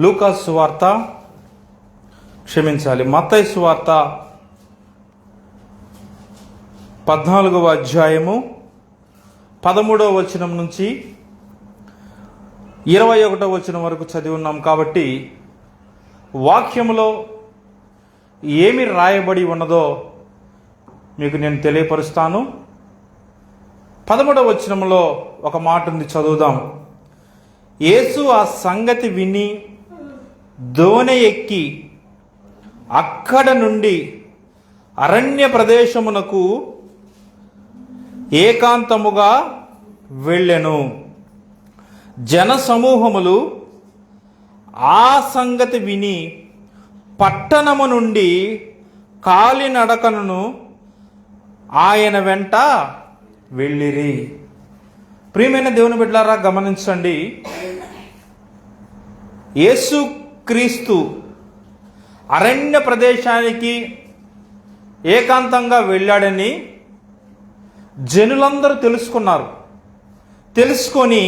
లూకాస్ వార్త క్షమించాలి. మత్తయి వార్త పద్నాలుగవ అధ్యాయము పదమూడవ వచనం నుంచి ఇరవై ఒకటో వచనం వరకు చదివి ఉన్నాం కాబట్టి వాక్యంలో ఏమి రాయబడి ఉన్నదో మీకు నేను తెలియపరుస్తాను. పదమూడవ వచనంలో ఒక మాట ఉంది చదువుదాం. యేసు ఆ సంగతి విని దోణ ఎక్కి అక్కడ నుండి అరణ్య ప్రదేశమునకు ఏకాంతముగా వెళ్ళెను. జన సమూహములు ఆ సంగతి విని పట్టణము నుండి కాలినడకను ఆయన వెంట వెళ్ళిరి. ప్రియమైన దేవుని బిడ్డలారా గమనించండి. యేసు క్రీస్తు అరణ్య ప్రదేశానికి ఏకాంతంగా వెళ్ళాడని జనులందరూ తెలుసుకున్నారు. తెలుసుకొని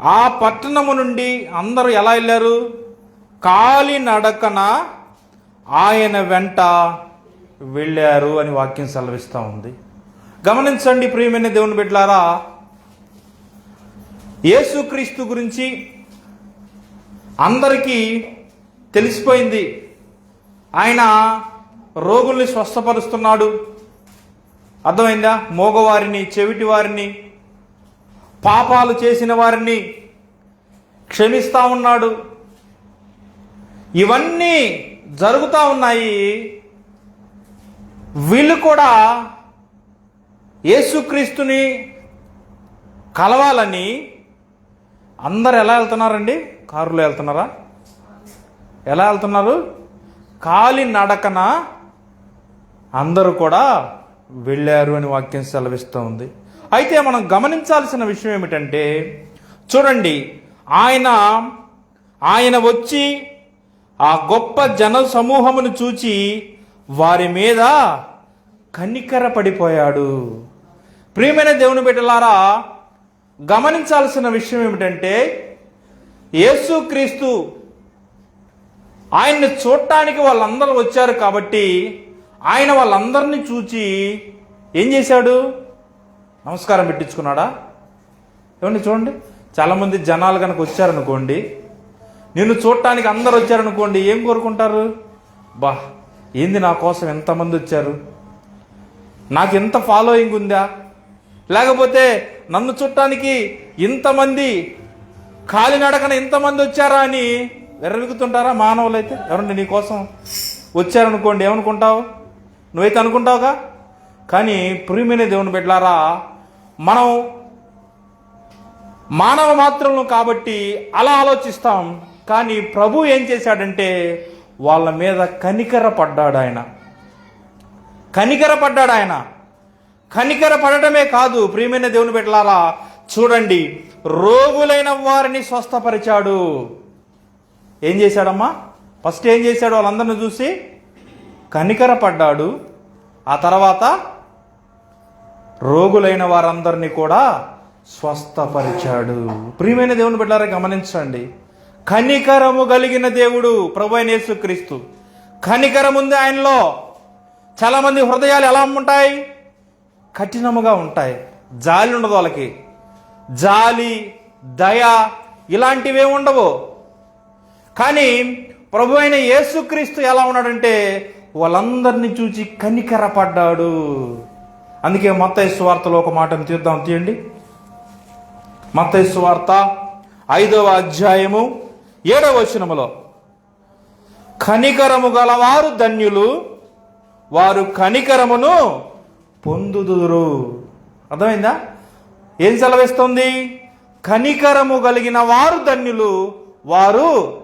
ఆ పట్టణము నుండి అందరూ ఎలా వెళ్ళారు? కాలి నడకన ఆయన వెంట వెళ్ళారు అని వాక్యం సెలవిస్తూ ఉంది. గమనించండి ప్రియమైన దేవుని బిడ్డలారా యేసుక్రీస్తు గురించి అందరికీ తెలిసిపోయింది. ఆయన రోగుల్ని స్వస్థపరుస్తున్నాడు. అర్థమైందా? మోగవారిని చెవిటి వారిని పాపాలు చేసిన వారిని క్షమిస్తూ ఉన్నాడు. ఇవన్నీ జరుగుతూ ఉన్నాయి. వీళ్ళు కూడా యేసుక్రీస్తుని కలవాలని అందరు ఎలా వెళ్తున్నారండి? కారులో వెళ్తున్నారా? ఎలా వెళ్తున్నారు? కాలి నడకన అందరూ కూడా వెళ్ళారు అని వాక్యం సెలవిస్తూ ఉంది. అయితే మనం గమనించాల్సిన విషయం ఏమిటంటే చూడండి ఆయన ఆయన వచ్చి ఆ గొప్ప జన సమూహమును చూచి వారి మీద కనికర పడిపోయాడు ప్రియమైన దేవుని బిడ్డలారా గమనించాల్సిన విషయం ఏమిటంటే యేసుక్రీస్తు ఆయన్ని చూడటానికి వాళ్ళందరూ వచ్చారు కాబట్టి ఆయన వాళ్ళందరినీ చూచి ఏం చేశాడు? నమస్కారం పెట్టించుకున్నాడా? ఏమండి చూడండి. చాలామంది జనాలు కనుక వచ్చారనుకోండి నిన్ను చూడటానికి అందరు వచ్చారనుకోండి ఏం కోరుకుంటారు? బా ఏంది నా కోసం ఎంతమంది వచ్చారు? నాకు ఎంత ఫాలోయింగ్ ఉందా? లేకపోతే నన్ను చుట్టానికి ఇంతమంది కాలినడకన ఇంతమంది వచ్చారా అని వెర్రలుగుతుంటారా మానవులు అయితే ఎవరండి నీకోసం వచ్చారనుకోండి ఏమనుకుంటావు? నువ్వైతే అనుకుంటావుగా? కానీ ప్రియమైన దేవుని బిడ్డలారా మనం మానవ మాత్రం కాబట్టి అలా ఆలోచిస్తాం. కానీ ప్రభు ఏం చేశాడంటే వాళ్ళ మీద కనికర పడ్డాడు ఆయన కనికర పడ్డాడు ఆయన కనికర పడటమే కాదు ప్రియమైన దేవుని బిడ్డలారా చూడండి రోగులైన వారిని స్వస్థపరిచాడు. ఏం చేశాడమ్మా? ఫస్ట్ ఏం చేశాడు? వాళ్ళందరిని చూసి కనికర పడ్డాడు ఆ తర్వాత రోగులైన వారందరినీ కూడా స్వస్థపరిచాడు. ప్రియమైన దేవుని బిడ్డారా గమనించండి. కనికరము కలిగిన దేవుడు ప్రభు అయిన యేసుక్రీస్తు. కనికరం ఉంది ఆయనలో. చాలామంది హృదయాలు ఎలా ఉంటాయి? కఠినముగా ఉంటాయి. జాలి ఉండదు వాళ్ళకి. జాలి దయ ఇలాంటివే ఉండవు. కానీ ప్రభు అయిన యేసుక్రీస్తు ఎలా ఉన్నాడంటే వాళ్ళందరినీ చూచి కనికరపడ్డాడు. అందుకే మత్తయి సువార్తలో ఒక మాటను తీద్దాం తీయండి. మత్తయి సువార్త ఐదవ అధ్యాయము ఏడవ వచనములో. కనికరము గలవారు ధన్యులు వారు కనికరమును పొందుదురు. అర్థమైందా? ఏం సెలవిస్తుంది? కనికరము కలిగిన వారు ధన్యులు వారు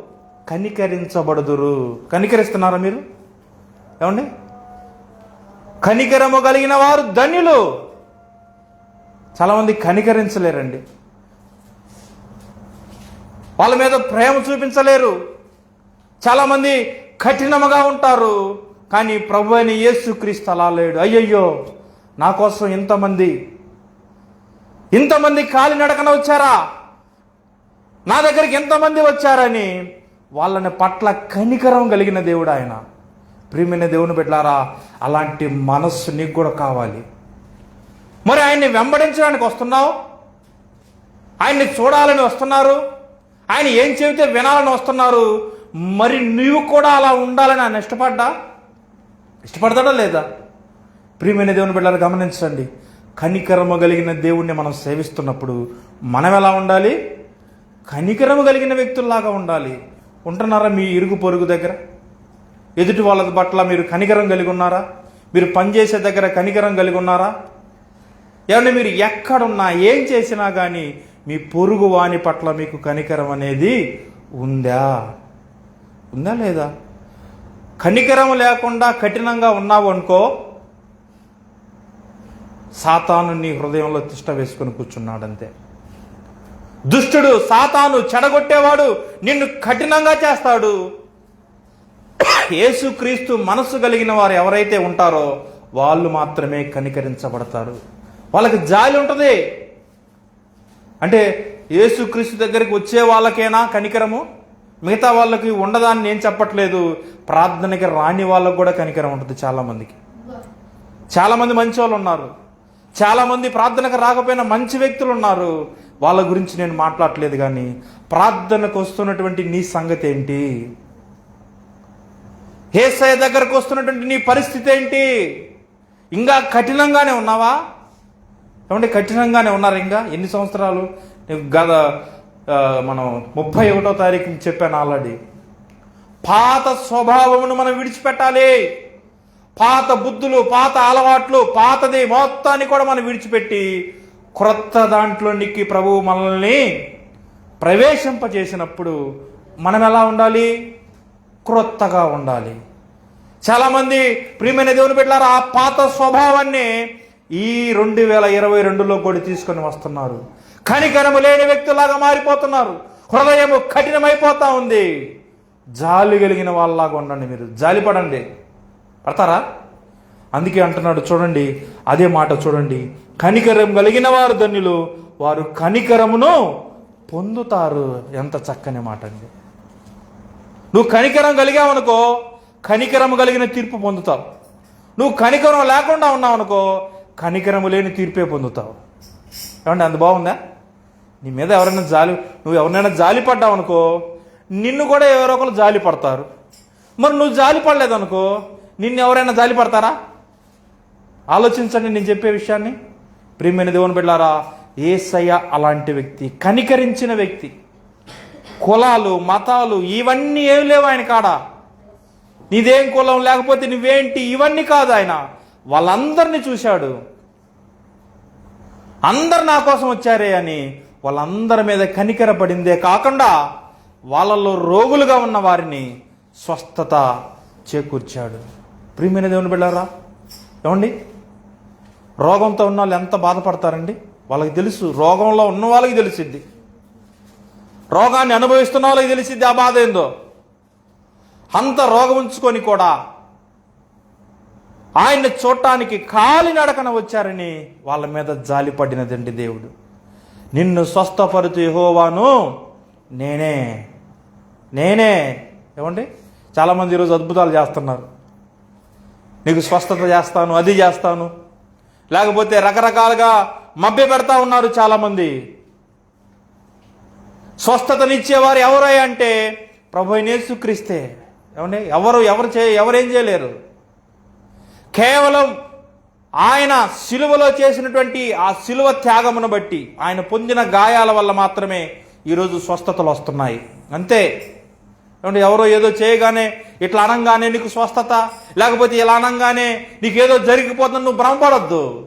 కనికరించబడుదురు. కనికరిస్తున్నారా మీరు? ఏమండి? కనికరము కలిగిన వారు ధన్యులు. చాలామంది కనికరించలేరండి. వాళ్ళ మీద ప్రేమ చూపించలేరు. చాలామంది కఠినముగా ఉంటారు. కానీ ప్రభు అయిన యేసుక్రీస్తు అలా లేడు. అయ్యయ్యో నా కోసం ఇంతమంది ఇంతమంది కాలినడకన వచ్చారా? నా దగ్గరికి ఎంతమంది వచ్చారని వాళ్ళని పట్ల కనికరం కలిగిన దేవుడు ఆయన. ప్రియమైన దేవుని బిడ్డారా అలాంటి మనస్సు నీకు కూడా కావాలి. మరి ఆయన్ని వెంబడించడానికి వస్తున్నావు? ఆయన్ని చూడాలని వస్తున్నారు? ఆయన ఏం చెబితే వినాలని వస్తున్నారు? మరి నువ్వు కూడా అలా ఉండాలని ఆయన ఇష్టపడ్డా? ఇష్టపడతాడా లేదా? ప్రియమైన దేవుని బిడ్డలు గమనించండి. కనికరము కలిగిన దేవుణ్ణి మనం సేవిస్తున్నప్పుడు మనం ఎలా ఉండాలి? కనికరము కలిగిన వ్యక్తుల్లాగా ఉండాలి. ఉంటున్నారా మీ ఇరుగు పొరుగు దగ్గర? ఎదుటి వాళ్ళ పట్ల మీరు కనికరం కలిగి ఉన్నారా? మీరు పనిచేసే దగ్గర కనికరం కలిగి ఉన్నారా? ఏమంటే మీరు ఎక్కడున్నా ఏం చేసినా కానీ మీ పొరుగు వాని పట్ల మీకు కనికరం అనేది ఉందా? ఉందా లేదా? కనికరం లేకుండా కఠినంగా ఉన్నావు అనుకో సాతాను నీ హృదయంలో తిష్ట వేసుకొని కూర్చున్నాడంతే. దుష్టుడు సాతాను చెడగొట్టేవాడు నిన్ను కఠినంగా చేస్తాడు. యేసుక్రీస్తు మనసు కలిగిన వారు ఎవరైతే ఉంటారో వాళ్ళు మాత్రమే కనికరించబడతారు. వాళ్ళకి జాలి ఉంటుంది. అంటే యేసుక్రీస్తు దగ్గరికి వచ్చే వాళ్ళకేనా కనికరము? మిగతా వాళ్ళకి ఉండదాన్ని నేను చెప్పట్లేదు. ప్రార్థనకి రాని వాళ్ళకు కూడా కనికరం ఉంటుంది చాలామందికి. చాలామంది మంచి వాళ్ళు ఉన్నారు చాలామంది ప్రార్థనకు రాకపోయినా మంచి వ్యక్తులు ఉన్నారు. వాళ్ళ గురించి నేను మాట్లాడట్లేదు కానీ ప్రార్థనకు వస్తున్నటువంటి నీ సంగతి ఏంటి? హేసయ్య దగ్గరకు వస్తున్నటువంటి నీ పరిస్థితి ఏంటి? ఇంకా కఠినంగానే ఉన్నావా? ఏమంటే కఠినంగానే ఉన్నారు ఇంకా? ఎన్ని సంవత్సరాలు? నేను గత మనం ముప్పై ఒకటో తారీఖు చెప్పాను ఆల్రెడీ. పాత స్వభావమును మనం విడిచిపెట్టాలి. పాత బుద్ధులు పాత అలవాట్లు పాతది మొత్తాన్ని కూడా మనం విడిచిపెట్టి క్రొత్త దాంట్లో నిక్కి ప్రభువు మనల్ని ప్రవేశింపజేసినప్పుడు మనం ఎలా ఉండాలి? క్రొత్తగా ఉండాలి. చాలామంది ప్రియమైన దేవుని బిడ్డలారా ఆ పాత స్వభావాన్ని ఈ రెండు వేల ఇరవై రెండులో కూడా తీసుకొని వస్తున్నారు. కనికరము లేని వ్యక్తులాగా మారిపోతున్నారు. హృదయము కఠినమైపోతా ఉంది. జాలి కలిగిన వాళ్ళలాగా ఉండండి మీరు. జాలి పడండి పడతారా? అందుకే అంటున్నాడు చూడండి అదే మాట చూడండి. కనికరం కలిగిన వారు ధన్యులు వారు కనికరమును పొందుతారు. ఎంత చక్కని మాట అండి. నువ్వు కనికరం కలిగావనుకో కనికరం కలిగిన తీర్పు పొందుతావు. నువ్వు కనికరం లేకుండా ఉన్నావు అనుకో కనికరము లేని తీర్పే పొందుతావు. ఏమండి అంత బాగుందా? నీ మీద ఎవరైనా జాలి నువ్వు ఎవరినైనా జాలి పడ్డావు అనుకో నిన్ను కూడా ఎవరో ఒకరు జాలి పడతారు. మరి నువ్వు జాలి పడలేదనుకో నిన్ను ఎవరైనా జాలి పడతారా? ఆలోచించండి నేను చెప్పే విషయాన్ని. ప్రియమైన దేవుని బిడ్డారా ఏసయ్య అలాంటి వ్యక్తి కనికరించిన వ్యక్తి కులాలు మతాలు ఇవన్నీ ఏం లేవు ఆయన కాడ. నీదేం కులం లేకపోతే నువ్వేంటి ఇవన్నీ కాదు ఆయన. వాళ్ళందరినీ చూశాడు. అందరు నా కోసం వచ్చారే అని వాళ్ళందరి మీద కనికరపడిందే కాకుండా వాళ్ళలో రోగులుగా ఉన్న వారిని స్వస్థత చేకూర్చాడు. ప్రియమైన దేవుని బిళ్ళారా ఏమండి? రోగంతో ఉన్న వాళ్ళు ఎంత బాధపడతారండి? వాళ్ళకి తెలుసు రోగంలో ఉన్న వాళ్ళకి తెలిసిద్ది రోగాన్ని అనుభవిస్తున్న వాళ్ళకి తెలిసిద్ది ఆ బాధ ఏందో. అంత రోగం ఉంచుకొని కూడా ఆయన్ని చూడటానికి కాలినడకన వచ్చారని వాళ్ళ మీద జాలి పడినదండి దేవుడు. నిన్ను స్వస్థపరుతు హోవాను నేనే. నేనే. ఏమండి? చాలామంది ఈరోజు అద్భుతాలు చేస్తున్నారు. నీకు స్వస్థత చేస్తాను అది చేస్తాను. లేకపోతే రకరకాలుగా మభ్య పెడతా ఉన్నారు చాలామంది. స్వస్థతనిచ్చేవారు ఎవరై అంటే ప్రభు యేసుక్రీస్తే ఏమండి? ఎవరు ఎవరు చే ఎవరేం చేయలేరు. కేవలం ఆయన సిలువలో చేసినటువంటి ఆ సిలువ త్యాగమును బట్టి ఆయన పొందిన గాయాల వల్ల మాత్రమే ఈరోజు స్వస్థతలు వస్తున్నాయి. అంతే. ఏమంటే ఎవరో ఏదో చేయగానే ఇట్లా అనగానే నీకు స్వస్థత లేకపోతే ఇలా అనగానే నీకు ఏదో జరిగిపోతుంది నువ్వు భ్రమపడద్దు.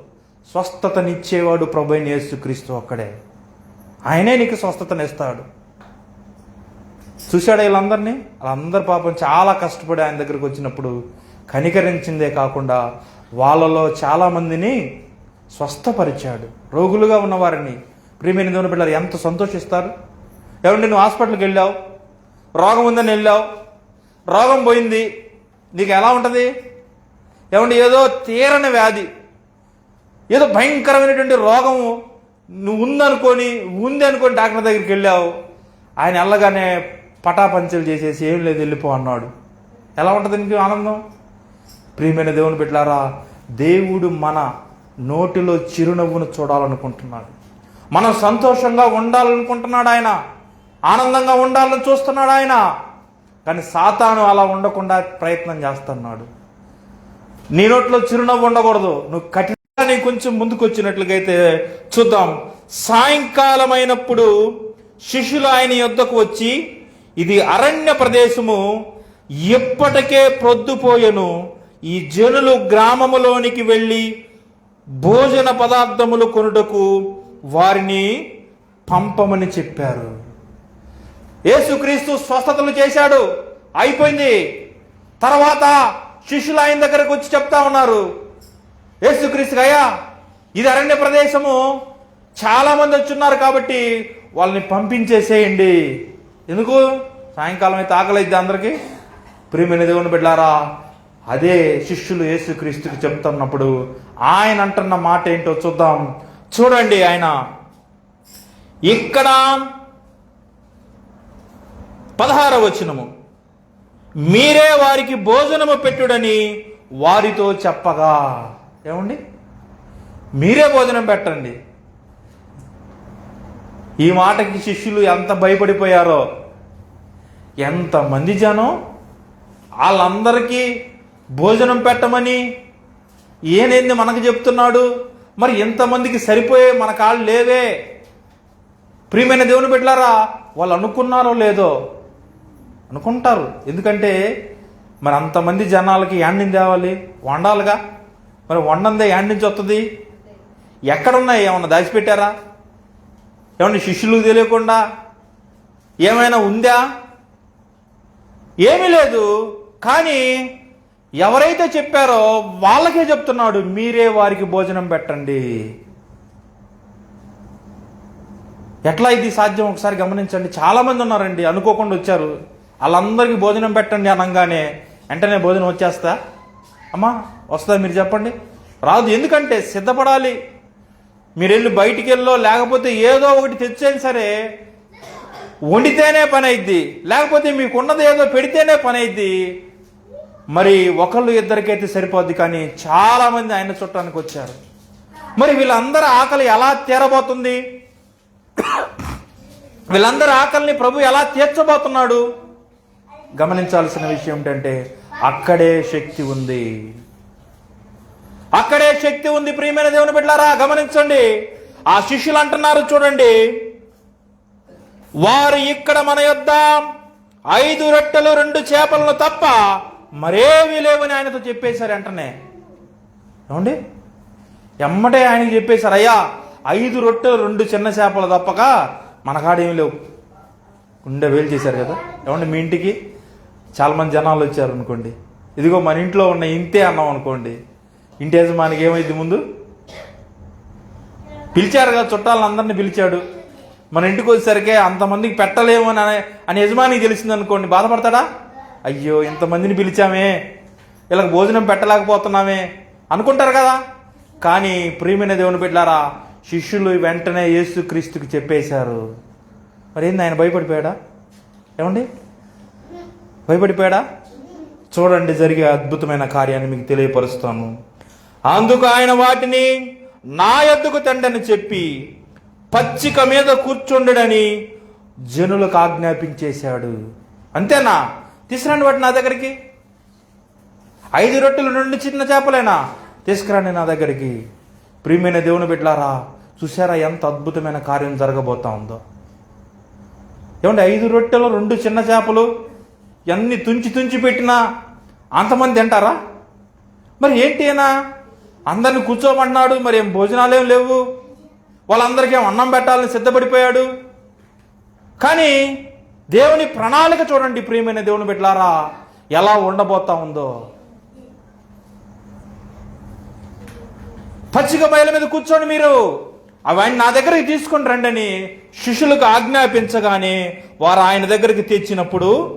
స్వస్థతనిచ్చేవాడు ప్రభు యేసుక్రీస్తు ఒక్కడే. ఆయనే నీకు స్వస్థతనిస్తాడు. చూశాడు వీళ్ళందరినీ? వాళ్ళందరి పాపం చాలా కష్టపడి ఆయన దగ్గరికి వచ్చినప్పుడు కనికరించిందే కాకుండా వాళ్ళలో చాలామందిని స్వస్థపరిచాడు. రోగులుగా ఉన్నవారిని ప్రియమైన దేవుని పిల్లలు ఎంత సంతోషిస్తారు? ఏమంటే నువ్వు హాస్పిటల్కి వెళ్ళావు? రోగం ఉందని వెళ్ళావు రోగం పోయింది. నీకు ఎలా ఉంటుంది? ఏమంటే ఏదో తీరని వ్యాధి. ఏదో భయంకరమైనటువంటి రోగము. నువ్వు ఉందనుకొని ఉంది అనుకొని డాక్టర్ దగ్గరికి వెళ్ళావు. ఆయన వెళ్ళగానే పటాపంచలు చేసేసి ఏం లేదు వెళ్ళిపో అన్నాడు. ఎలా ఉంటుంది నీకు ఆనందం? ప్రియమైన దేవుని బిడ్డారా దేవుడు మన నోటిలో చిరునవ్వును చూడాలనుకుంటున్నాడు. మనం సంతోషంగా ఉండాలనుకుంటున్నాడు ఆయన. ఆనందంగా ఉండాలని చూస్తున్నాడు ఆయన. కానీ సాతాను అలా ఉండకుండా ప్రయత్నం చేస్తున్నాడు. నీ నోట్లో చిరునవ్వు ఉండకూడదు. నువ్వు కఠినాన్ని కొంచెం ముందుకు వచ్చినట్లుగైతే చూద్దాం. సాయంకాలం అయినప్పుడు శిష్యులు ఆయన యొద్దకు వచ్చి ఇది అరణ్య ప్రదేశము ఎప్పటికే ప్రొద్దుపోయెను. ఈ జనులు గ్రామములోనికి వెళ్ళి భోజన పదార్థములు కొనుటకు వారిని పంపమని చెప్పారు. యేసుక్రీస్తు స్వస్థతలు చేశాడు. అయిపోయింది. తర్వాత శిష్యులు ఆయన దగ్గరకు వచ్చి చెప్తా ఉన్నారు. యేసుక్రీస్తు అయ్యా ఇది అరణ్య ప్రదేశము. చాలామంది వచ్చున్నారు కాబట్టి వాళ్ళని పంపించేసేయండి. ఎందుకు? సాయంకాలం అయితే ఆకలిద్ది అందరికీ. ప్రియమైన దేవుని బిడ్డారా అదే శిష్యులు యేసుక్రీస్తుకి చెప్తున్నప్పుడు ఆయన అంటున్న మాట ఏంటో చూద్దాం. చూడండి ఆయన. ఇక్కడ పదహార వచనము. మీరే వారికి భోజనము పెట్టుడని వారితో చెప్పగా. ఏమండి? మీరే భోజనం పెట్టండి. ఈ మాటకి శిష్యులు ఎంత భయపడిపోయారో. ఎంతమంది జనం వాళ్ళందరికీ భోజనం పెట్టమని ఏనేంది మనకు చెప్తున్నాడు? మరి ఎంతమందికి సరిపోయే మన కాళ్ళు లేవే? ప్రియమైన దేవుని పెట్టారా వాళ్ళు అనుకున్నారో లేదో అనుకుంటారు. ఎందుకంటే మరి అంతమంది జనాలకి యాండిని తేవాలి? వండాలిగా? మరి వండందే యాండ్ నుంచి వస్తుంది ఎక్కడున్నాయి ఏమన్నా దాచిపెట్టారా? ఏమన్నా శిష్యులకు తెలియకుండా ఏమైనా ఉందా? ఏమీ లేదు. కానీ ఎవరైతే చెప్పారో వాళ్ళకే చెప్తున్నాడు మీరే వారికి భోజనం పెట్టండి. ఎట్లా ఇది సాధ్యం? ఒకసారి గమనించండి. చాలామంది ఉన్నారండి అనుకోకుండా వచ్చారు. వాళ్ళందరికీ భోజనం పెట్టండి అనగానే. వెంటనే భోజనం వచ్చేస్తా. అమ్మా వస్తుందా మీరు చెప్పండి. రాదు ఎందుకంటే సిద్ధపడాలి. మీరు వెళ్ళి బయటికి వెళ్ళో లేకపోతే ఏదో ఒకటి తెచ్చేది సరే. వండితేనే పని అయింది లేకపోతే మీకు ఉన్నది ఏదో పెడితేనే పని అయింది మరి ఒకళ్ళు ఇద్దరికైతే సరిపోద్ది కానీ చాలామంది ఆయన చుట్టానికి వచ్చారు. మరి వీళ్ళందరి ఆకలి ఎలా తీరబోతుంది? వీళ్ళందరి ఆకలిని ప్రభు ఎలా తీర్చబోతున్నాడు? గమనించాల్సిన విషయం ఏంటంటే అక్కడే శక్తి ఉంది. అక్కడే శక్తి ఉంది ప్రియమైన దేవుని బిడ్డారా గమనించండి. ఆ శిష్యులు అంటున్నారు చూడండి. వారు ఇక్కడ మన యొద్ద ఐదు రొట్టెలు రెండు చేపలను తప్ప మరేమీ లేవని ఆయనతో చెప్పేశారు వెంటనే. ఏమండి? ఎమ్మటే ఆయనకి చెప్పేశారు అయ్యా ఐదు రొట్టెలు రెండు చిన్న చేపలు తప్పక మన కాడేమి లేవు. ఉండే వేలు చేశారు కదా. ఏమండి మీ ఇంటికి? చాలామంది జనాలు వచ్చారు అనుకోండి ఇదిగో మన ఇంట్లో ఉన్న ఇంతే అన్నాం అనుకోండి. ఇంటి యజమానికి ఏమైంది ముందు? పిలిచారు కదా చుట్టాలను అందరిని పిలిచాడు. మన ఇంటికి వచ్చేసరికి అంతమందికి పెట్టలేము అని అని యజమానికి తెలిసింది అనుకోండి బాధపడతాడా? అయ్యో ఇంతమందిని పిలిచామే. వీళ్ళకి భోజనం పెట్టలేకపోతున్నామే అనుకుంటారు కదా. కానీ ప్రియమైన దేవుని పెట్టారా శిష్యులు వెంటనే యేసు క్రీస్తుకి చెప్పేశారు. మరి ఏంది ఆయన భయపడిపోయాడా? ఏమండి? భయపడిపోయాడా? చూడండి జరిగే అద్భుతమైన కార్యాన్ని మీకు తెలియపరుస్తాను. అందుకు ఆయన వాటిని నా ఎద్దుకు తండని చెప్పి పచ్చిక మీద కూర్చుండడని జనులకు ఆజ్ఞాపించేశాడు. అంతేనా? తీసుకురండి వాటి నా దగ్గరికి. ఐదు రొట్టెలు రెండు చిన్న చేపలేనా తీసుకురండి నా దగ్గరికి. ప్రియమైన దేవుని బిడ్డారా చూసారా ఎంత అద్భుతమైన కార్యం జరగబోతా ఉందో? ఏమంటే ఐదు రొట్టెలు రెండు చిన్న చేపలు ఎన్ని తుంచి తుంచి పెట్టినా అంతమంది తింటారా? మరి ఏంటి అయినా అందరిని కూర్చోమన్నాడు మరి ఏం భోజనాలేం లేవు? వాళ్ళందరికీ అన్నం పెట్టాలని సిద్ధపడిపోయాడు? కానీ దేవుని ప్రణాళిక చూడండి ప్రియమైన దేవుని బిడ్డలారా ఎలా ఉండబోతా ఉందో. పచ్చిక బయల మీద కూర్చోండి మీరు. అవన్నీ నా దగ్గరికి తీసుకొని రండని శిష్యులకు ఆజ్ఞాపించగానే వారు ఆయన దగ్గరికి తెచ్చినప్పుడు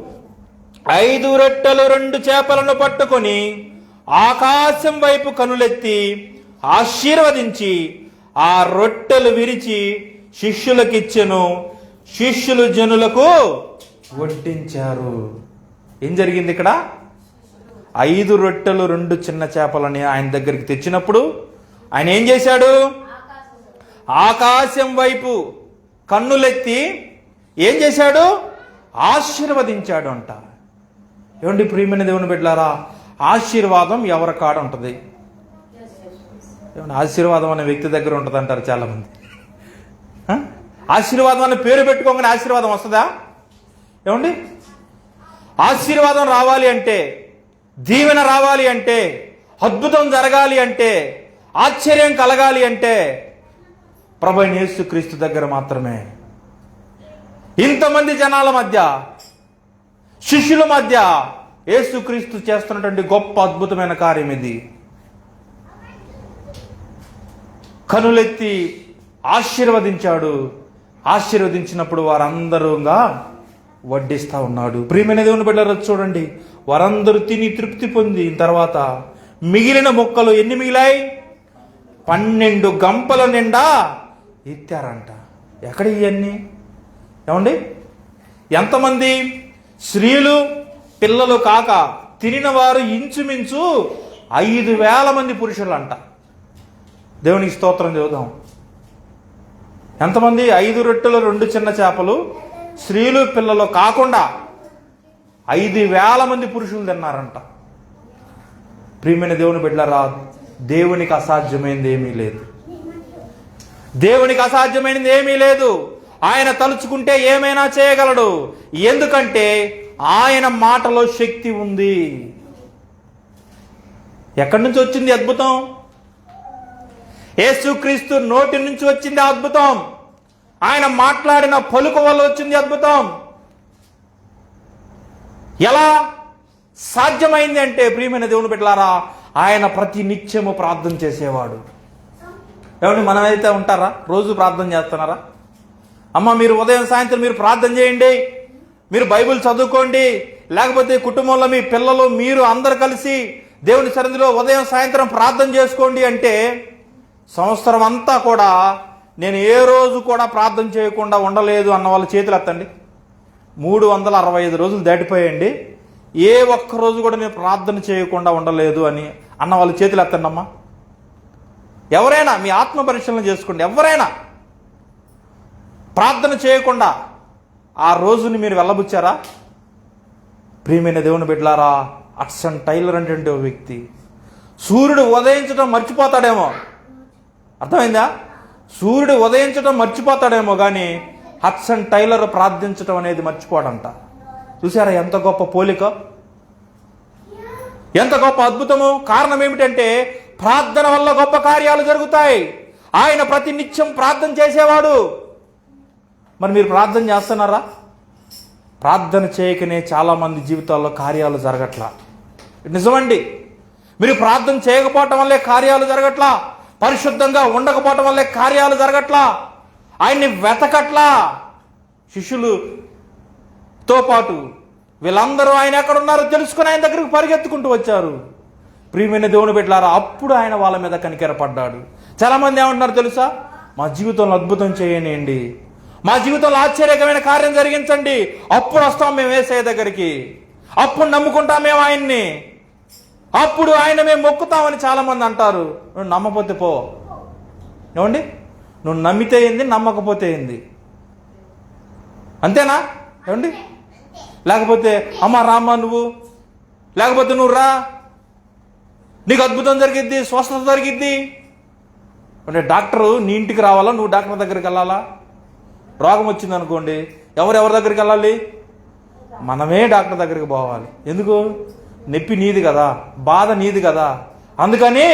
ఐదు రొట్టెలు రెండు చేపలను పట్టుకొని ఆకాశం వైపు కనులెత్తి ఆశీర్వదించి ఆ రొట్టెలు విరిచి శిష్యులకిచ్చెను. శిష్యులు జనులకు వడ్డించారు. ఏం జరిగింది ఇక్కడ? ఐదు రొట్టెలు రెండు చిన్న చేపలని ఆయన దగ్గరికి తెచ్చినప్పుడు ఆయన ఏం చేశాడు? ఆకాశం వైపు కన్నులెత్తి ఏం చేశాడు? ఆశీర్వదించాడు అంట. ఏమండి ప్రియమైన దేవుని బిడ్డలారా? ఆశీర్వాదం ఎవరి కాడ ఉంటుంది? ఏమన్నా ఆశీర్వాదం అనే వ్యక్తి దగ్గర ఉంటుంది అంటారు చాలామంది ఆశీర్వాదం అనే పేరు పెట్టుకోగానే ఆశీర్వాదం వస్తుందా? ఏమండి? ఆశీర్వాదం రావాలి అంటే దీవెన రావాలి అంటే అద్భుతం జరగాలి అంటే ఆశ్చర్యం కలగాలి అంటే ప్రభు నేసు క్రీస్తు దగ్గర మాత్రమే. ఇంతమంది జనాల మధ్య శిష్యుల మధ్య యేసుక్రీస్తు చేస్తున్నటువంటి గొప్ప అద్భుతమైన కార్యం ఇది. కనులెత్తి ఆశీర్వదించాడు. ఆశీర్వదించినప్పుడు వారందరూగా వడ్డిస్తా ఉన్నాడు. ప్రియమైన దేవుని బిడ్డలు చూడండి. వారందరూ తిని తృప్తి పొంది తర్వాత మిగిలిన మొక్కలు ఎన్ని మిగిలాయి? పన్నెండు గంపల నిండా ఎత్తారంట. ఎక్కడ ఇవన్నీ ఏమండి? ఎంతమంది? స్త్రీలు పిల్లలు కాక తినిన వారు ఇంచుమించు ఐదు వేల మంది పురుషులు అంట దేవునికి స్తోత్రం చదువుదాం ఎంతమంది? ఐదు రొట్టెలు రెండు చిన్న చేపలు. స్త్రీలు పిల్లలు కాకుండా ఐదు వేల మంది పురుషులు తిన్నారంట. ప్రియమైన దేవుని బిడ్డలారా దేవునికి అసాధ్యమైనది ఏమీ లేదు. దేవునికి అసాధ్యమైనది ఏమీ లేదు. ఆయన తలుచుకుంటే ఏమైనా చేయగలడు? ఎందుకంటే ఆయన మాటలో శక్తి ఉంది. ఎక్కడి నుంచి వచ్చింది అద్భుతం? యేసుక్రీస్తు నోటి నుంచి వచ్చింది అద్భుతం. ఆయన మాట్లాడిన పలుక వల్ల వచ్చింది అద్భుతం. ఎలా? సాధ్యమైంది అంటే ప్రియమైన దేవుని బిడ్డలారా ఆయన ప్రతి నిత్యము ప్రార్థన చేసేవాడు. ఏమండి మనమైతే ఉంటారా? రోజు ప్రార్థన చేస్తున్నారా? అమ్మ మీరు ఉదయం సాయంత్రం మీరు ప్రార్థన చేయండి. మీరు బైబిల్ చదువుకోండి. లేకపోతే కుటుంబంలో మీ పిల్లలు మీరు అందరు కలిసి దేవుని సన్నిధిలో ఉదయం సాయంత్రం ప్రార్థన చేసుకోండి అంటే సంవత్సరం అంతా కూడా నేను ఏ రోజు కూడా ప్రార్థన చేయకుండా ఉండలేదు అన్న వాళ్ళ చేతులు ఎత్తండి. మూడు వందల అరవై ఐదు రోజులు దాటిపోయండి. ఏ ఒక్క రోజు కూడా నేను ప్రార్థన చేయకుండా ఉండలేదు అని అన్న వాళ్ళ చేతులు ఎత్తండి అమ్మా. ఎవరైనా మీ ఆత్మ పరిశీలన చేసుకోండి. ఎవరైనా ప్రార్థన చేయకుండా ఆ రోజుని మీరు వెళ్ళబుచ్చారా? ప్రియమైన దేవుని బిడ్డలారా అట్సన్ టైలర్ అంటే ఓ వ్యక్తి సూర్యుడు ఉదయించడం మర్చిపోతాడేమో. అర్థమైందా? సూర్యుడు ఉదయించడం మర్చిపోతాడేమో కానీ హట్సన్ టైలర్ ప్రార్థించడం అనేది మర్చిపోడంట. చూసారా ఎంత గొప్ప పోలిక? ఎంత గొప్ప అద్భుతము? కారణం ఏమిటంటే ప్రార్థన వల్ల గొప్ప కార్యాలు జరుగుతాయి. ఆయన ప్రతి నిత్యం ప్రార్థన చేసేవాడు. మరి మీరు ప్రార్థన చేస్తున్నారా? ప్రార్థన చేయకనే చాలామంది జీవితాల్లో కార్యాలు జరగట్లా. నిజమండి. మీరు ప్రార్థన చేయకపోవటం వల్లే కార్యాలు జరగట్లా. పరిశుద్ధంగా ఉండకపోవటం వల్లే కార్యాలు జరగట్లా. ఆయన్ని వెతకట్లా. శిష్యులుతో పాటు వీళ్ళందరూ ఆయన ఎక్కడున్నారో తెలుసుకుని ఆయన దగ్గరికి పరిగెత్తుకుంటూ వచ్చారు. ప్రియమైన దేవుని పెట్టారా అప్పుడు ఆయన వాళ్ళ మీద కనికెరపడ్డాడు. చాలామంది ఏమంటున్నారు తెలుసా? మా జీవితంలో అద్భుతం చేయనియండి మా జీవితంలో ఆశ్చర్యకరమైన కార్యం జరిగించండి. అప్పుడు వస్తాం మేము వేసే దగ్గరికి. అప్పుడు నమ్ముకుంటాం మేము ఆయన్ని. అప్పుడు ఆయన మేము మొక్కుతామని చాలా మంది అంటారు. నువ్వు నమ్మపోతే పో. ఏమండి? నువ్వు నమ్మితే ఏంది నమ్మకపోతే ఏంది? అంతేనా? ఏమండి? లేకపోతే అమ్మ రామ్మా నువ్వు? లేకపోతే నువ్వు రా. నీకు అద్భుతం జరిగిద్ది స్వస్థత జరిగిద్ది. అంటే డాక్టరు నీ ఇంటికి రావాలా? నువ్వు డాక్టర్ దగ్గరికి వెళ్ళాలా? రోగం వచ్చింది అనుకోండి ఎవరు ఎవరి దగ్గరికి వెళ్ళాలి? మనమే డాక్టర్ దగ్గరికి పోవాలి. ఎందుకు? నొప్పి నీది కదా బాధ నీది కదా. అందుకని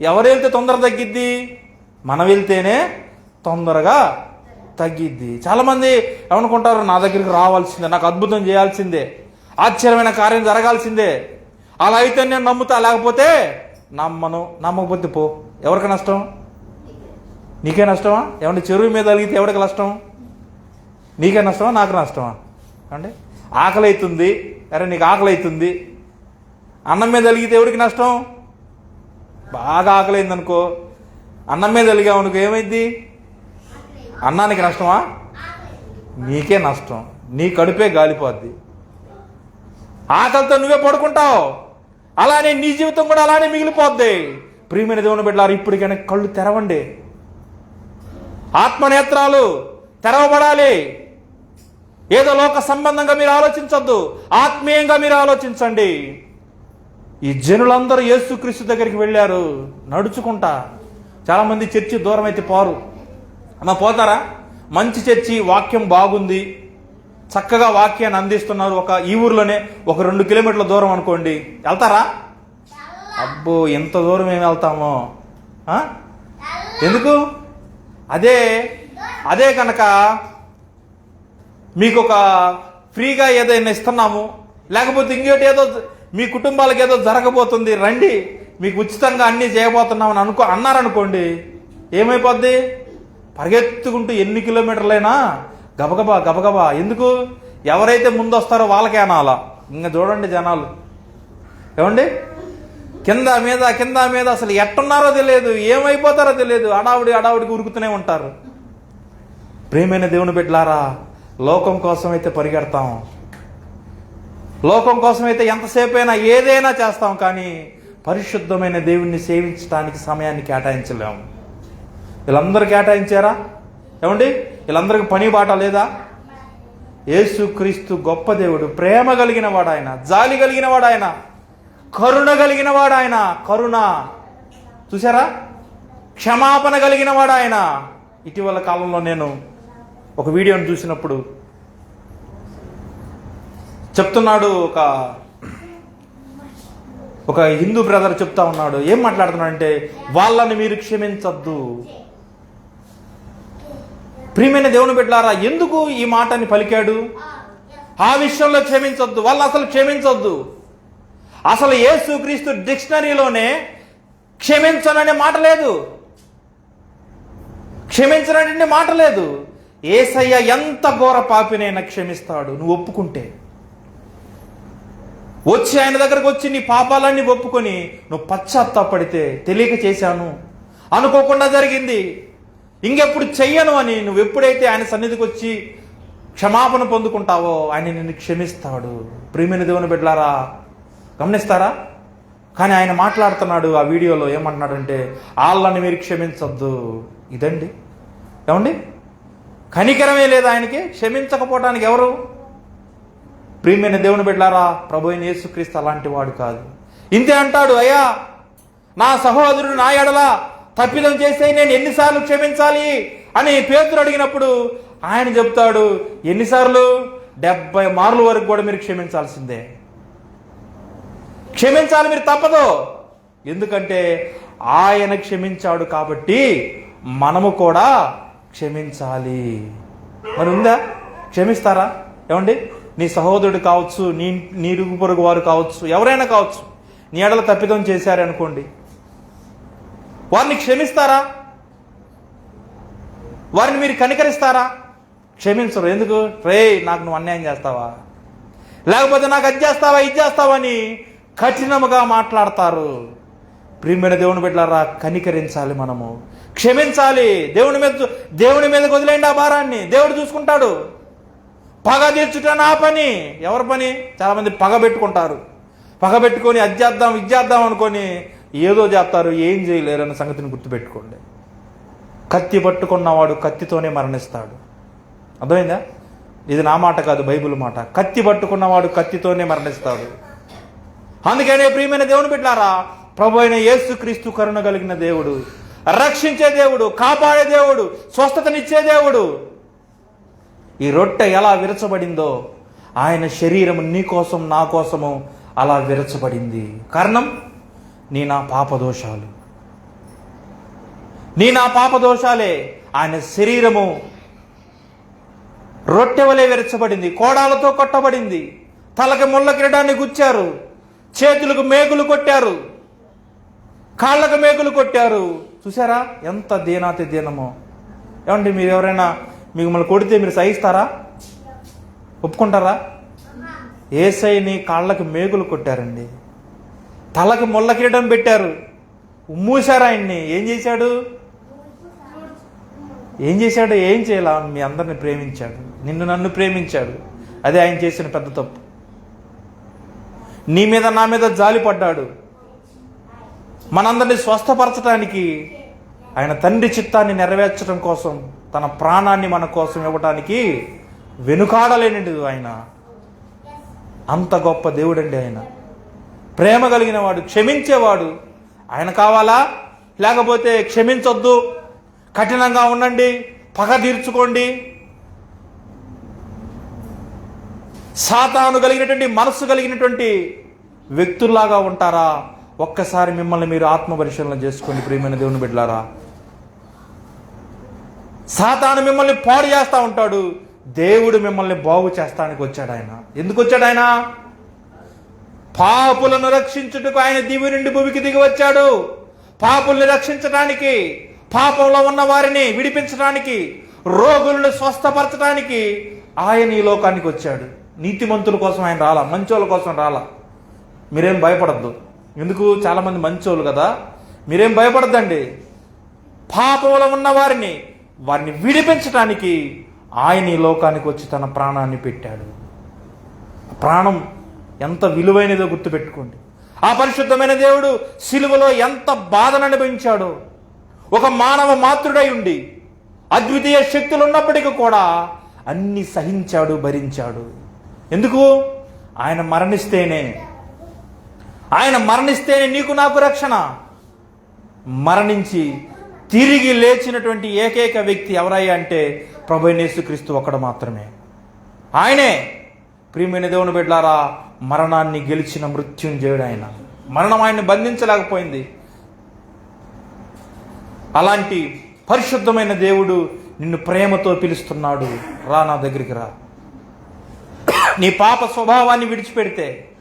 ఎవరు వెళ్తే తొందర తగ్గిద్ది? మనం వెళ్తేనే తొందరగా తగ్గిద్ది. చాలామంది ఏమనుకుంటారు నా దగ్గరికి రావాల్సిందే నాకు అద్భుతం చేయాల్సిందే ఆశ్చర్యమైన కార్యం జరగాల్సిందే. అలా అయితే నేను నమ్ముతా లేకపోతే నమ్మను నమ్మకపోతే పో. ఎవరికి నష్టం? నీకే నష్టమా? ఏమంటే చెరువు మీద అలిగితే ఎవరికి నష్టం? నీకే నష్టమా? నాకు నష్టమా? అండి ఆకలి అవుతుంది అరే నీకు ఆకలి అవుతుంది అన్నం మీద అలిగితే ఎవరికి నష్టం? బాగా ఆకలి అయిందనుకో అన్నం మీద అలిగావు ఏమైంది అన్నానికి నష్టమా? నీకే నష్టం. నీ కడుపే గాలిపోద్ది. ఆకలితో నువ్వే పడుకుంటావు. అలానే నీ జీవితం కూడా అలానే మిగిలిపోద్ది. ప్రియమైన దేవుని బిడ్డలారు ఇప్పటికైనా కళ్ళు తెరవండి. ఆత్మనేత్రాలు తెరవబడాలి. ఏదో లోక సంబంధంగా మీరు ఆలోచించొద్దు. ఆత్మీయంగా మీరు ఆలోచించండి. ఈ జనులందరూ యేసుక్రీస్తు దగ్గరికి వెళ్ళారు. నడుచుకుంటా. చాలామంది చర్చి దూరం అయితే పోరు. అమ్మ పోతారా? మంచి చర్చి వాక్యం బాగుంది. చక్కగా వాక్యాన్ని అందిస్తున్నారు. ఒక ఈ ఊర్లోనే ఒక రెండు కిలోమీటర్ల దూరం అనుకోండి. వెళ్తారా? అబ్బో ఎంత దూరం ఏమి వెళ్తామో. ఎందుకు? అదే అదే కనుక మీకు ఒక ఫ్రీగా ఏదైనా ఇస్తున్నాము లేకపోతే ఇంకోటి ఏదో మీ కుటుంబాలకు ఏదో జరగబోతుంది రండి మీకు ఉచితంగా అన్నీ చేయబోతున్నామని అనుకో అన్నారనుకోండి ఏమైపోద్ది? పరిగెత్తుకుంటూ ఎన్ని కిలోమీటర్లైనా గబగబా గబగబా. ఎందుకు? ఎవరైతే ముందు వస్తారో వాళ్ళకే అనాలా. ఇంకా చూడండి జనాలు. ఏమండి? కింద మీద కింద మీద అసలు ఎట్టున్నారో తెలియదు ఏమైపోతారో తెలియదు. అడావుడి అడావుడికి ఉరుకుతూనే ఉంటారు. ప్రేమైన దేవుని బిడ్డలారా లోకం కోసం అయితే పరిగెడతాం. లోకం కోసం అయితే ఎంతసేపైనా ఏదైనా చేస్తాం కానీ పరిశుద్ధమైన దేవుణ్ణి సేవించడానికి సమయాన్ని కేటాయించలేము వీళ్ళందరూ కేటాయించారా? ఏమండి? వీళ్ళందరికీ పని బాట లేదా? యేసుక్రీస్తు గొప్ప దేవుడు ప్రేమ కలిగిన వాడు ఆయన జాలి కలిగిన వాడు ఆయన కరుణ కలిగిన వాడు ఆయన కరుణ. చూసారా క్షమాపణ కలిగిన వాడు ఆయన ఇటీవల కాలంలో నేను ఒక వీడియోని చూసినప్పుడు చెప్తున్నాడు ఒక ఒక హిందూ బ్రదర్ చెప్తా ఉన్నాడు ఏం మాట్లాడుతున్నాడంటే వాళ్ళని మీరు క్షమించద్దు. ప్రియమైన దేవుని బిడ్డలారా ఎందుకు ఈ మాటని పలికాడు? ఆ విషయంలో క్షమించొద్దు వాళ్ళు అసలు క్షమించొద్దు. అసలు యేసుక్రీస్తు డిక్షనరీలోనే క్షమించననే మాట లేదు. క్షమించనంటే మాట లేదు. ఏసయ్య ఎంత ఘోర పాపినైనా క్షమిస్తాడు నువ్వు ఒప్పుకుంటే. వచ్చి ఆయన దగ్గరకు వచ్చి నీ పాపాలన్నీ ఒప్పుకొని నువ్వు పశ్చాత్తాపడితే తెలియక చేశాను. అనుకోకుండా జరిగింది. ఇంకెప్పుడు చెయ్యను అని నువ్వు ఎప్పుడైతే ఆయన సన్నిధికి వచ్చి క్షమాపణ పొందుకుంటావో ఆయన నిన్ను క్షమిస్తాడు. ప్రియమైన దేవుని బిడ్డలారా గమనిస్తారా? కానీ ఆయన మాట్లాడుతున్నాడు ఆ వీడియోలో ఏమంటున్నాడంటే వాళ్ళని మీరు క్షమించొద్దు. ఇదండి. ఏమండి? కనికరమే లేదు ఆయనకి. క్షమించకపోవటానికి ఎవరు? ప్రియమైన దేవుని బిడ్డారా ప్రభు అయిన యేసుక్రీస్తు అలాంటి వాడు కాదు. ఇంతే అంటాడు అయ్యా నా సహోదరుడు నా ఎడల తప్పిదం చేస్తే నేను ఎన్నిసార్లు క్షమించాలి? అని పేతురు అడిగినప్పుడు ఆయన చెప్తాడు ఎన్నిసార్లు? డెబ్బై మార్లు వరకు కూడా మీరు క్షమించాల్సిందే. క్షమించాలి మీరు తప్పదు. ఎందుకంటే ఆయన క్షమించాడు కాబట్టి మనము కూడా క్షమించాలి. మరి ఉందా క్షమిస్తారా? ఏమండి? నీ సహోదరుడు కావచ్చు నీ నీరుగు పొరుగు వారు కావచ్చు ఎవరైనా కావచ్చు నీ ఎడల తప్పిదం చేశారనుకోండి వారిని క్షమిస్తారా? వారిని మీరు కనికరిస్తారా? క్షమించరు. ఎందుకు? రే నాకు నువ్వు అన్యాయం చేస్తావా? లేకపోతే నాకు అది చేస్తావా ఇది చేస్తావా అని కఠినముగా మాట్లాడతారు. ప్రియమైన దేవుని బిడ్డలారా కనికరించాలి మనము. క్షమించాలి. దేవుని మీద దేవుని మీద వదిలేండి ఆ భారాన్ని. దేవుడు చూసుకుంటాడు. పగ తీర్చుట నా పని. ఎవరి పని? చాలామంది పగ పెట్టుకుంటారు. పగ పెట్టుకొని అది చేద్దాం ఇది చేద్దాం అనుకొని ఏదో చేస్తారు. ఏం చేయలేరు అన్న సంగతిని గుర్తుపెట్టుకోండి. కత్తి పట్టుకున్నవాడు కత్తితోనే మరణిస్తాడు. అర్థమైందా? ఇది నా మాట కాదు బైబిల్ మాట. కత్తి పట్టుకున్నవాడు కత్తితోనే మరణిస్తాడు. అందుకనే ప్రియమైన దేవుని పెట్టారా ప్రభు అయిన యేసుక్రీస్తు కరుణ కలిగిన దేవుడు రక్షించే దేవుడు కాపాడే దేవుడు స్వస్థతనిచ్చే దేవుడు. ఈ రొట్టె ఎలా విరచబడిందో ఆయన శరీరం నీ కోసం నా కోసము అలా విరచబడింది. కారణం? నీ నా పాపదోషాలు. నీ నా పాపదోషాలే ఆయన శరీరము రొట్టె వలె విరచబడింది కోడాలతో కొట్టబడింది. తలకి ముళ్ళ కిరీటాన్ని గుచ్చారు చేతులకు మేకులు కొట్టారు కాళ్ళకు మేకులు కొట్టారు. చూసారా ఎంత దీనాతి దీనమో. ఏమండి మీరు ఎవరైనా మిమ్మల్ని కొడితే మీరు సహిస్తారా? ఒప్పుకుంటారా? ఏసైని కాళ్ళకి మేకులు కొట్టారండి. తలకి ముళ్ళ కిరీటం పెట్టారు. ఉమ్మూశారు ఆయన్ని? ఏం చేశాడు? ఏం చేశాడు? ఏం చేయాల? మీ అందరిని ప్రేమించాడు. నిన్ను నన్ను ప్రేమించాడు. అదే ఆయన చేసిన పెద్ద తప్పు. నీ మీద నా మీద జాలి పడ్డాడు మనందరినీ స్వస్థపరచడానికి ఆయన తండ్రి చిత్తాన్ని నెరవేర్చడం కోసం తన ప్రాణాన్ని మన కోసం ఇవ్వడానికి వెనుకాడలేనిది ఆయన. అంత గొప్ప దేవుడండి ఆయన. ప్రేమ కలిగిన వాడు క్షమించేవాడు ఆయన కావాలా? లేకపోతే క్షమించొద్దు కఠినంగా ఉండండి పగ తీర్చుకోండి. సాతాను కలిగినటువంటి మనస్సు కలిగినటువంటి వ్యక్తుల్లాగా ఉంటారా? ఒక్కసారి మిమ్మల్ని మీరు ఆత్మ పరిశీలన చేసుకోండి ప్రియమైన దేవుని బిడ్డలారా సాతాను మిమ్మల్ని పాడు చేస్తూ ఉంటాడు దేవుడు మిమ్మల్ని బాగు చేస్తానికి వచ్చాడు ఆయన. ఎందుకు వచ్చాడు ఆయన? పాపులను రక్షించుటకు ఆయన దివి నుండి భూమికి దిగి వచ్చాడు. పాపుల్ని రక్షించడానికి పాపంలో ఉన్న వారిని విడిపించడానికి రోగులను స్వస్థపరచడానికి ఆయన ఈ లోకానికి వచ్చాడు. నీతిమంతుల కోసం ఆయన రాలా మంచోళ్ళ కోసం రాలా. మీరేం భయపడద్దు. ఎందుకు? చాలామంది మంచోళ్ళు కదా. మీరేం భయపడద్దండి. పాపంలో ఉన్న వారిని వారిని విడిపించడానికి ఆయన ఈ లోకానికి వచ్చి తన ప్రాణాన్ని పెట్టాడు. ప్రాణం ఎంత విలువైనదో గుర్తుపెట్టుకోండి. ఆ పరిశుద్ధమైన దేవుడు సిలువలో ఎంత బాధను అనుభవించాడో. ఒక మానవ మాతృడై ఉండి అద్వితీయ శక్తులు ఉన్నప్పటికీ కూడా అన్ని సహించాడు భరించాడు. ఎందుకు? ఆయన మరణిస్తేనే ఆయన మరణిస్తేనే నీకు నాకు రక్షణ. మరణించి తిరిగి లేచినటువంటి ఏకైక వ్యక్తి ఎవరయ్యా అంటే ప్రభు యేసుక్రీస్తు ఒక్కడు మాత్రమే. ఆయనే. ప్రియమైన దేవుని బిడ్డారా మరణాన్ని గెలిచిన మృత్యుంజయుడు ఆయన. మరణం ఆయన్ని బంధించలేకపోయింది. అలాంటి పరిశుద్ధమైన దేవుడు నిన్ను ప్రేమతో పిలుస్తున్నాడు. రా నా దగ్గరికి రా. నీ పాప స్వభావాన్ని విడిచిపెడితే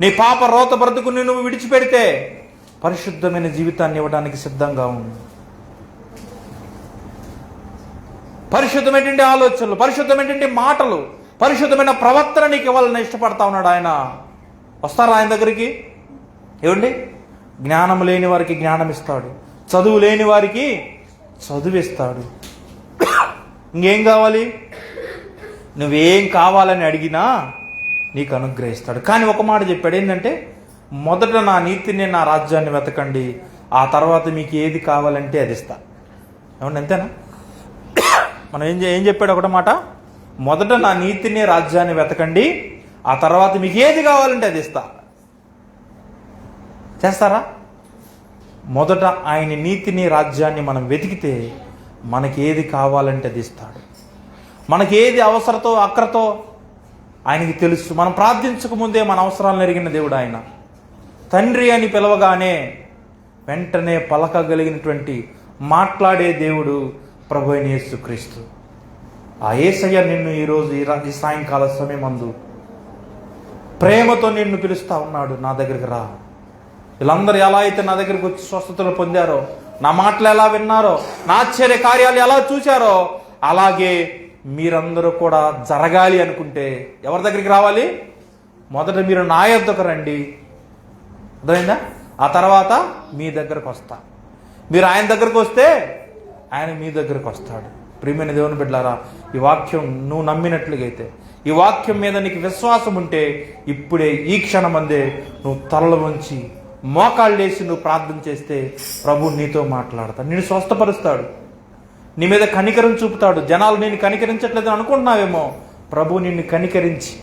నీ పాప రోత బ్రతుకుని నువ్వు విడిచిపెడితే పరిశుద్ధమైన జీవితాన్ని ఇవ్వడానికి సిద్ధంగా ఉంది పరిశుద్ధమైనటువంటి ఆలోచనలు పరిశుద్ధమైనటువంటి మాటలు పరిశుద్ధమైన ప్రవర్తన నీకు ఇవ్వాలని ఇష్టపడతా ఉన్నాడు ఆయన. వస్తారా ఆయన దగ్గరికి? ఏమండి? జ్ఞానం లేని వారికి జ్ఞానం ఇస్తాడు. చదువు లేని వారికి చదువిస్తాడు ఇంకేం కావాలి? నువ్వేం కావాలని అడిగినా నీకు అనుగ్రహిస్తాడు. కానీ ఒక మాట చెప్పాడు ఏంటంటే మొదట నా నీతిని నా రాజ్యాన్ని వెతకండి ఆ తర్వాత మీకు ఏది కావాలంటే అది ఇస్తా. ఏమండి అంతేనా? మనం ఏం చే- ఏం చెప్పాడు ఒకట మాట? మొదట నా నీతిని రాజ్యాన్ని వెతకండి ఆ తర్వాత మీకు ఏది కావాలంటే అది ఇస్తా. చేస్తారా? మొదట ఆయన నీతిని రాజ్యాన్ని మనం వెతికితే మనకి ఏది కావాలంటే అది ఇస్తాడు. మనకి ఏది అవసరతో అక్రతో ఆయనకి తెలుసు. మనం ప్రార్థించక ముందే మన అవసరాలను ఎరిగిన దేవుడు ఆయన. తండ్రి అని పిలవగానే వెంటనే పలకగలిగినటువంటి మాట్లాడే దేవుడు ప్రభు అయిన యేసుక్రీస్తు. ఆ ఏసయ్య నిన్ను ఈరోజు ఈ సాయంకాల సమయమందు ప్రేమతో నిన్ను పిలుస్తా ఉన్నాడు. నా దగ్గరికి రా. వీళ్ళందరూ ఎలా అయితే నా దగ్గరికి వచ్చి స్వస్థతలు పొందారో నా మాటలు ఎలా విన్నారో నా ఆశ్చర్య కార్యాలు ఎలా చూశారో అలాగే మీరందరూ కూడా జరగాలి అనుకుంటే ఎవరి దగ్గరికి రావాలి? మొదట మీరు నా యొద్దకు రండి. అర్థమైందా? ఆ తర్వాత మీ దగ్గరకు వస్తా. మీరు ఆయన దగ్గరకు వస్తే ఆయన మీ దగ్గరకు వస్తాడు. ప్రియమైన దేవుని బిడ్డారా ఈ వాక్యం నువ్వు నమ్మినట్లుగైతే ఈ వాక్యం మీద నీకు విశ్వాసం ఉంటే ఇప్పుడే ఈ క్షణమందే నువ్వు తలలు వంచి మోకాళ్ళేసి నువ్వు ప్రార్థన చేస్తే ప్రభు నీతో మాట్లాడతాడు. నిన్ను స్వస్థపరుస్తాడు. నీ మీద కనికరం చూపుతాడు. జనాలు నేను కనికరించట్లేదు అనుకుంటున్నావేమో. ప్రభు నిన్ను కనికరించి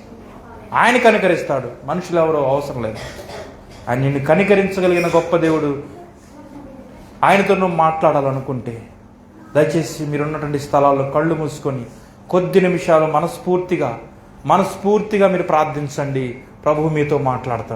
ఆయన కనికరిస్తాడు. మనుషులు ఎవరో అవసరం లేదు. ఆయన నిన్ను కనికరించగలిగిన గొప్ప దేవుడు ఆయనతో నువ్వు మాట్లాడాలనుకుంటే దయచేసి మీరున్నటువంటి స్థలాల్లో కళ్ళు మూసుకొని కొద్ది నిమిషాలు మనస్ఫూర్తిగా మనస్ఫూర్తిగా మీరు ప్రార్థించండి. ప్రభు మీతో మాట్లాడతాడు.